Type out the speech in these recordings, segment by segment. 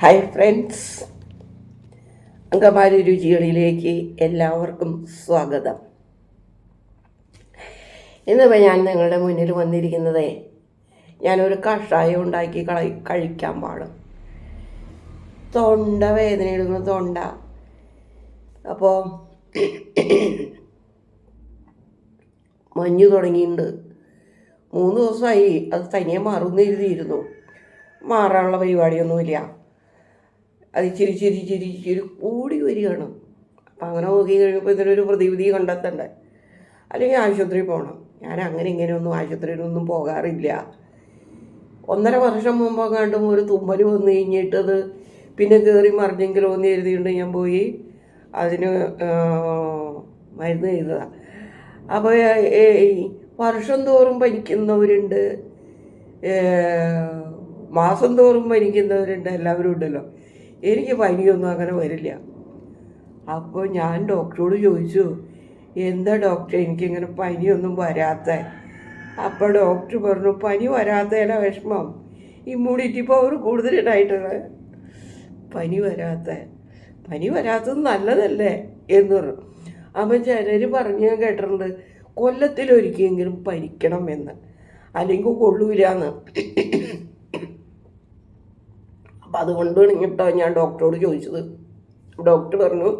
Hi friends Angamaly രുചികളിലേക്ക് എല്ലാവർക്കും സ്വാഗതം. ഇന്നിപ്പോൾ ഞാൻ നിങ്ങളുടെ മുന്നിൽ വന്നിരിക്കുന്നത് ഞാനൊരു കഷായം ഉണ്ടാക്കി കള കഴിക്കാൻ പാടും. തൊണ്ട വേദന എടുക്കുന്ന തൊണ്ട. അപ്പോൾ മഞ്ഞ് തുടങ്ങിയിട്ടുണ്ട്. മൂന്ന് ദിവസമായി അത് തനിയെ മാറുമെന്ന് എഴുതിയിരുന്നു. മാറാനുള്ള പരിപാടിയൊന്നുമില്ല. അത് ചിരി ചിരി ചിരി ചിരി കൂടി വരികയാണ്. അപ്പം അങ്ങനെ നോക്കി കഴിയുമ്പോൾ ഇതിനൊരു പ്രതിവിധി കണ്ടെത്തണ്ടേ. അല്ലെങ്കിൽ ആശുപത്രിയിൽ പോകണം ഞാൻ അങ്ങനെ ഇങ്ങനെയൊന്നും ആശുപത്രിയിലൊന്നും പോകാറില്ല. ഒന്നര വർഷം മുമ്പ് കണ്ടും ഒരു തുമ്മൽ വന്നു കഴിഞ്ഞിട്ടത് പിന്നെ കയറി മറിഞ്ഞെങ്കിലോ എന്ന് എഴുതിയിട്ട് ഞാൻ പോയി അതിന് മരുന്ന് ചെയ്തതാണ് അപ്പോൾ വർഷം തോറും പനിക്കുന്നവരുണ്ട് മാസം തോറും പനിക്കുന്നവരുണ്ട് എല്ലാവരും ഉണ്ടല്ലോ. എനിക്ക് പനിയൊന്നും അങ്ങനെ വരില്ല. അപ്പോൾ ഞാൻ ഡോക്ടറോട് ചോദിച്ചു എന്താ ഡോക്ടർ എനിക്കിങ്ങനെ പനിയൊന്നും വരാത്ത? അപ്പോൾ ഡോക്ടർ പറഞ്ഞു പനി വരാത്തതല്ല വിഷമം. ഇമ്മ്യൂണിറ്റി പവർ കൂടുതലുണ്ടായിട്ടാണ്. പനി വരാത്ത? പനി വരാത്തത് നല്ലതല്ലേ? എന്ന് പറഞ്ഞു. അപ്പം ചിലർ പറഞ്ഞ് ഞാൻ കേട്ടിട്ടുണ്ട് കൊല്ലത്തിലൊരിക്കലെങ്കിലും പനിക്കണം എന്ന് അല്ലെങ്കിൽ കൊള്ളൂലെന്ന്. അപ്പം അതുകൊണ്ടാണ് കേട്ടോ ഞാൻ ഡോക്ടറോട് ചോദിച്ചത്. ഡോക്ടർ പറഞ്ഞു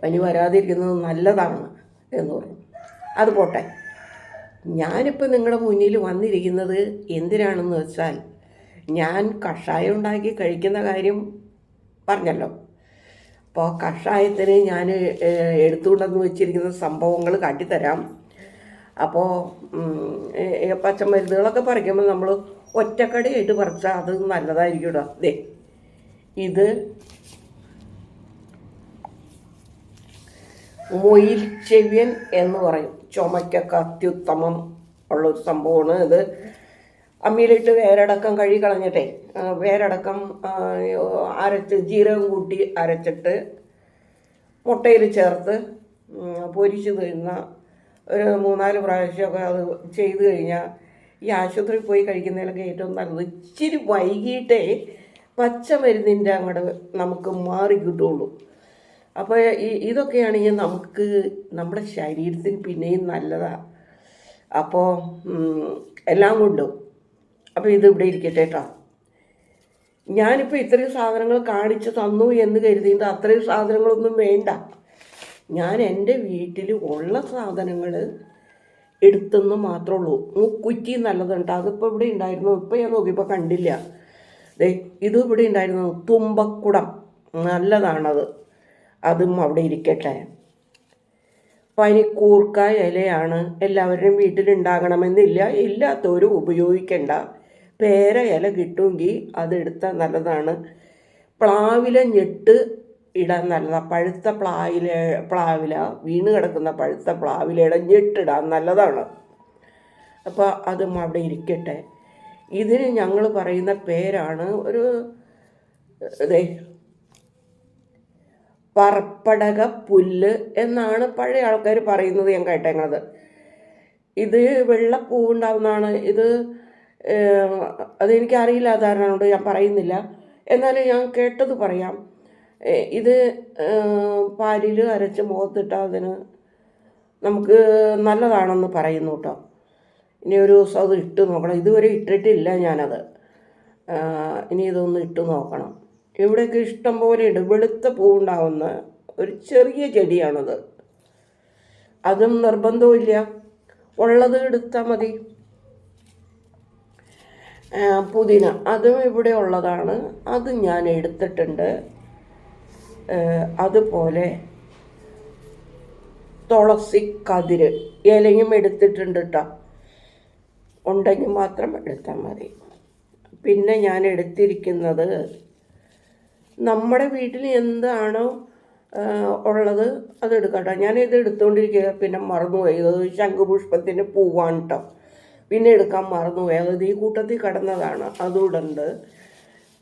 പനി വരാതിരിക്കുന്നത് നല്ലതാണ് എന്ന് പറഞ്ഞു. അത് പോട്ടെ. ഞാനിപ്പോൾ നിങ്ങളുടെ മുന്നിൽ വന്നിരിക്കുന്നത് എന്തിനാണെന്ന് വെച്ചാൽ ഞാൻ കഷായം ഉണ്ടാക്കി കഴിക്കുന്ന കാര്യം പറഞ്ഞല്ലോ. അപ്പോൾ കഷായത്തിന് ഞാൻ എടുത്തുകൊണ്ടെന്ന് വെച്ചിരിക്കുന്ന സംഭവങ്ങൾ കാട്ടിത്തരാം. അപ്പോൾ പച്ചമരുന്നുകളൊക്കെ പറിക്കുമ്പോൾ നമ്മൾ ഒറ്റക്കടിയായിട്ട് പറിച്ചാൽ അത് നല്ലതായിരിക്കും ദേ ഇത് മൊയിൽ ചെവിയൻ എന്ന് പറയും. ചുമയ്ക്കൊക്കെ അത്യുത്തമം ഉള്ളൊരു സംഭവമാണ് ഇത്. അമ്മിയിലിട്ട് വേരടക്കം കഴുകി കളഞ്ഞിട്ടേ വേരടക്കം അരച്ച് ജീരകം കൂട്ടി അരച്ചിട്ട് മുട്ടയിൽ ചേർത്ത് പൊരിച്ച് തിന്ന ഒരു മൂന്നാൽ പ്രാവശ്യമൊക്കെ അത് ചെയ്തു കഴിഞ്ഞാൽ ഈ ആശുപത്രിയിൽ പോയി കഴിക്കുന്നതിലൊക്കെ ഏറ്റവും നല്ലത് ഇച്ചിരി വൈകിട്ടേ പച്ചമരുന്നിന്റെ അങ്ങോട്ട് നമുക്ക് മാറി കിട്ടുള്ളൂ. അപ്പോൾ ഈ ഇതൊക്കെയാണെങ്കിൽ നമുക്ക് നമ്മുടെ ശരീരത്തിന് പിന്നെയും നല്ലതാണ് അപ്പോൾ എല്ലാം കൊണ്ടും. അപ്പോൾ ഇത് ഇവിടെ ഇരിക്കട്ടെ കേട്ടോ ഞാനിപ്പോൾ ഇത്രയും സാധനങ്ങൾ കാണിച്ചു തന്നു എന്ന് കരുതിയിട്ട് അത്രയും സാധനങ്ങളൊന്നും വേണ്ട. ഞാൻ എന്റെ വീട്ടിൽ ഉള്ള സാധനങ്ങൾ എടുത്തെന്ന് മാത്രമേ ഉള്ളൂ. മുക്കുറ്റി നല്ലതുണ്ട് അതിപ്പോൾ ഇവിടെ ഉണ്ടായിരുന്നു. ഇപ്പോൾ ഞാൻ നോക്കിയപ്പോൾ കണ്ടില്ല. ദേ ഇത് ഇവിടെ ഉണ്ടായിരുന്നു. തുമ്പക്കുടം. നല്ലതാണത്. അതും അവിടെ ഇരിക്കട്ടെ. പനിക്കൂർക്ക ഇലയാണ് എല്ലാവരുടെയും വീട്ടിലുണ്ടാകണമെന്നില്ല ഇല്ലാത്തവരും ഉപയോഗിക്കേണ്ട. പേര ഇല കിട്ടുമെങ്കിൽ അതെടുത്താൽ നല്ലതാണ്. പ്ലാവില ഞെട്ട് ഇടാൻ നല്ലതാണ് പഴുത്ത പ്ലാവില പ്ലാവില വീണ് കിടക്കുന്ന പഴുത്ത പ്ലാവിലയുടെ ഞെട്ടിടാൻ നല്ലതാണ്. അപ്പോൾ അതും അവിടെ ഇരിക്കട്ടെ. ഇതിന് ഞങ്ങൾ പറയുന്ന പേരാണ് ഒരു അതേ പറപ്പടക പുല്ല് എന്നാണ് പഴയ ആൾക്കാർ പറയുന്നത് ഞാൻ കേട്ടേങ്ങത് ഇത് വെള്ളപ്പൂവുണ്ടാവുന്നതാണ്. ഇത് അതെനിക്കറിയില്ല ധാരണ ഞാൻ പറയുന്നില്ല. എന്നാലും ഞാൻ കേട്ടത് പറയാം. ഇത് പാലിൽ അരച്ച് മുഖത്തിട്ടാൽ അതിന് നമുക്ക് നല്ലതാണെന്ന് പറയുന്നു കേട്ടോ ഇനി ഒരു ദിവസം അത് ഇട്ട് നോക്കണം. ഇതുവരെ ഇട്ടിട്ടില്ല ഞാനത്. ഇനി ഇതൊന്ന് ഇട്ട് നോക്കണം. ഇവിടെയൊക്കെ ഇഷ്ടം പോലെ ഇട് വെളുത്ത പൂവുണ്ടാവുന്ന ഒരു ചെറിയ ചെടിയാണത്. അതും നിർബന്ധമില്ല ഉള്ളത് എടുത്താൽ മതി. പുതിന. അതും ഇവിടെ ഉള്ളതാണ്. അത് ഞാൻ എടുത്തിട്ടുണ്ട്. അതുപോലെ തുളസി കതിര് ഇലയും എടുത്തിട്ടുണ്ട് കേട്ടോ ഉണ്ടെങ്കിൽ മാത്രം എടുത്താൽ മതി. പിന്നെ ഞാൻ എടുത്തിരിക്കുന്നത് നമ്മുടെ വീട്ടിൽ എന്താണോ ഉള്ളത് അത് ഞാൻ ഇത് എടുത്തുകൊണ്ടിരിക്കുക പിന്നെ മറന്നുപോയി. അത് ശംഖുപുഷ്പത്തിന്റെ പൂവാണ് കേട്ടോ പിന്നെ എടുക്കാൻ മറന്നുപോയി. അത് ഈ കൂട്ടത്തിൽ കിടന്നതാണ്. അതുകൊണ്ട്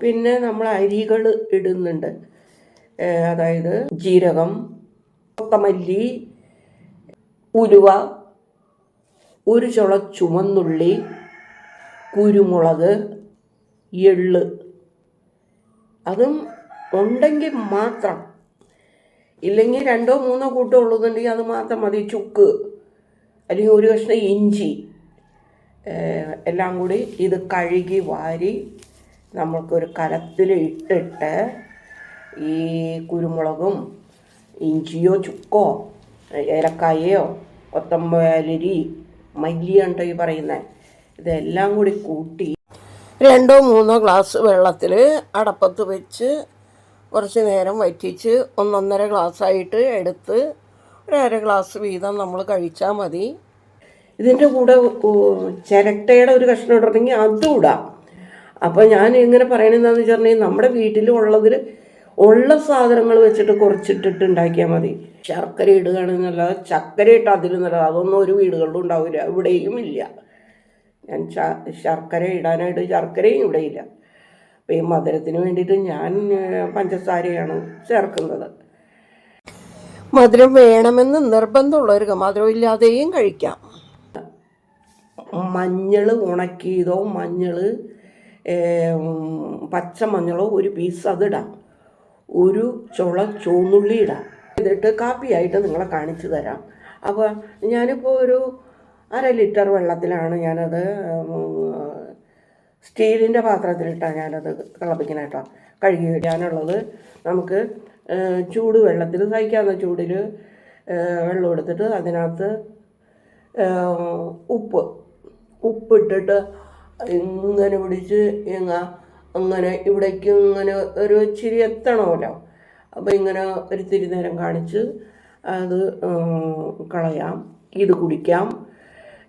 പിന്നെ നമ്മൾ അരികൾ ഇടുന്നുണ്ട്. അതായത് ജീരകം കൊത്തമല്ലി ഉലുവ ഒരു ചുള ചുമന്നുള്ളി കുരുമുളക് എള്ള്. അതും ഉണ്ടെങ്കിൽ മാത്രം. ഇല്ലെങ്കിൽ രണ്ടോ മൂന്നോ കൂട്ടോ ഉള്ളതുണ്ടെങ്കിൽ അത് മാത്രം മതി. ചുക്ക്. അല്ലെങ്കിൽ ഒരു കഷ്ണം ഇഞ്ചി. എല്ലാം കൂടി ഇത് കഴുകി വാരി നമ്മൾക്കൊരു കലത്തിൽ ഇട്ടിട്ട് ഈ കുരുമുളകും ഇഞ്ചിയോ ചുക്കോ ഏലക്കായയോ കൊത്തമ്പലരി മല്ലിയുണ്ടോ ഈ പറയുന്നത് ഇതെല്ലാം കൂടി കൂട്ടി രണ്ടോ മൂന്നോ ഗ്ലാസ് വെള്ളത്തിൽ അടപ്പത്ത് വെച്ച് കുറച്ച് നേരം വറ്റിച്ച് ഒന്നൊന്നര ഗ്ലാസ്സായിട്ട് എടുത്ത് ഒരര ഗ്ലാസ് വീതം നമ്മൾ കഴിച്ചാൽ മതി. ഇതിന്റെ കൂടെ ചിരട്ടയുടെ ഒരു കഷ്ണം ഇടണമെങ്കിൽ അതും ഇടാം. അപ്പോൾ ഞാൻ ഇങ്ങനെ പറയണെന്താണെന്ന് വെച്ചിട്ടുണ്ടെങ്കിൽ നമ്മുടെ വീട്ടിൽ ഉള്ളതിൽ ഉള്ള സാധനങ്ങൾ വെച്ചിട്ട് കുറച്ചിട്ടിട്ട് ഉണ്ടാക്കിയാൽ മതി. ശർക്കര ഇടുകയാണെന്നല്ലാതെ ചക്കര ഇട്ട് അതിൽ നല്ലത് അതൊന്നും ഒരു വീടുകളിലും ഉണ്ടാവില്ല ഇവിടെയും ഇല്ല. ഞാൻ ശർക്കര ഇടാനായിട്ട് ശർക്കരയും ഇവിടെ ഇല്ല. അപ്പോൾ ഈ മധുരത്തിന് വേണ്ടിയിട്ട് ഞാൻ പഞ്ചസാരയാണ് ചേർക്കുന്നത്. മധുരം വേണമെന്ന് നിർബന്ധമുള്ളവർക്ക് മധുരമില്ലാതെയും കഴിക്കാം. മഞ്ഞൾ ഉണക്കിയതോ മഞ്ഞൾ പച്ചമഞ്ഞളോ ഒരു പീസ് അതിടാം ഒരു ചുള ചുവന്നുള്ളി ഇടാം. എന്നിട്ട് കാപ്പിയായിട്ട് നിങ്ങളെ കാണിച്ചു തരാം. അപ്പോൾ ഞാനിപ്പോൾ ഒരു അര ലിറ്റർ വെള്ളത്തിലാണ് ഞാനത് സ്റ്റീലിന്റെ പാത്രത്തിലിട്ടാണ് ഞാനത് തിളപ്പിക്കണം കേട്ടോ കഴുകി വരാനുള്ളത് നമുക്ക് ചൂട് വെള്ളത്തിൽ സഹിക്കാവുന്ന ചൂടിൽ വെള്ളം എടുത്തിട്ട് അതിനകത്ത് ഉപ്പ് ഉപ്പിട്ടിട്ട് ഇങ്ങനെ പിടിച്ച് ഇങ്ങ അങ്ങനെ ഇവിടേക്ക് ഇങ്ങനെ ഒരു ഇച്ചിരി എത്തണമല്ലോ. അപ്പോൾ ഇങ്ങനെ ഒരു തിരി നേരം കാണിച്ച് അത് കളയാം. ഇത് കുടിക്കാം.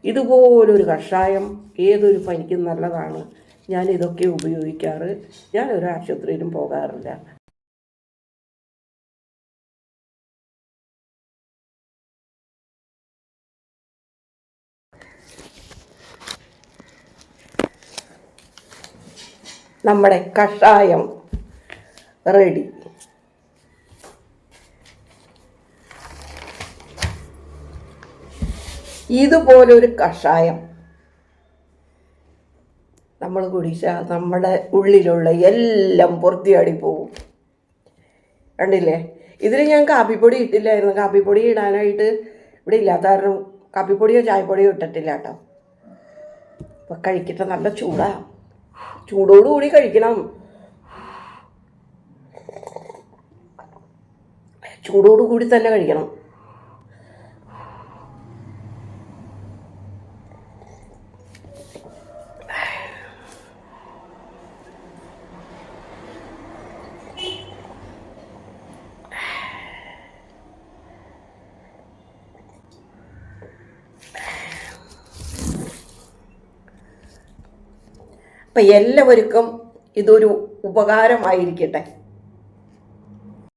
ഇതുപോലൊരു കഷായം ഏതൊരു പനിക്കും നല്ലതാണ്. ഞാൻ ഇതൊക്കെ ഉപയോഗിക്കാറ്. ഞാൻ ഒരു ആശുപത്രിയിലും പോകാറില്ല. നമ്മുടെ കഷായം റെഡി. ഇതുപോലൊരു കഷായം നമ്മൾ കുടിച്ചാൽ നമ്മുടെ ഉള്ളിലുള്ള എല്ലാം പുറത്തിയാടി പോവും. കണ്ടില്ലേ? ഇതിൽ ഞാൻ കാപ്പിപ്പൊടി ഇട്ടില്ലായിരുന്നു. കാപ്പിപ്പൊടി ഇടാനായിട്ട് ഇവിടെ ഇല്ലാത്ത കാരണം കാപ്പിപ്പൊടിയോ ചായപ്പൊടിയോ ഇട്ടിട്ടില്ല കേട്ടോ. അപ്പം കഴിക്കട്ടെ നല്ല ചൂടാ. ചൂടോടുകൂടി കഴിക്കണം. ചൂടോടുകൂടി തന്നെ കഴിക്കണം. അപ്പം എല്ലാവർക്കും ഇതൊരു ഉപകാരമായിരിക്കട്ടെ.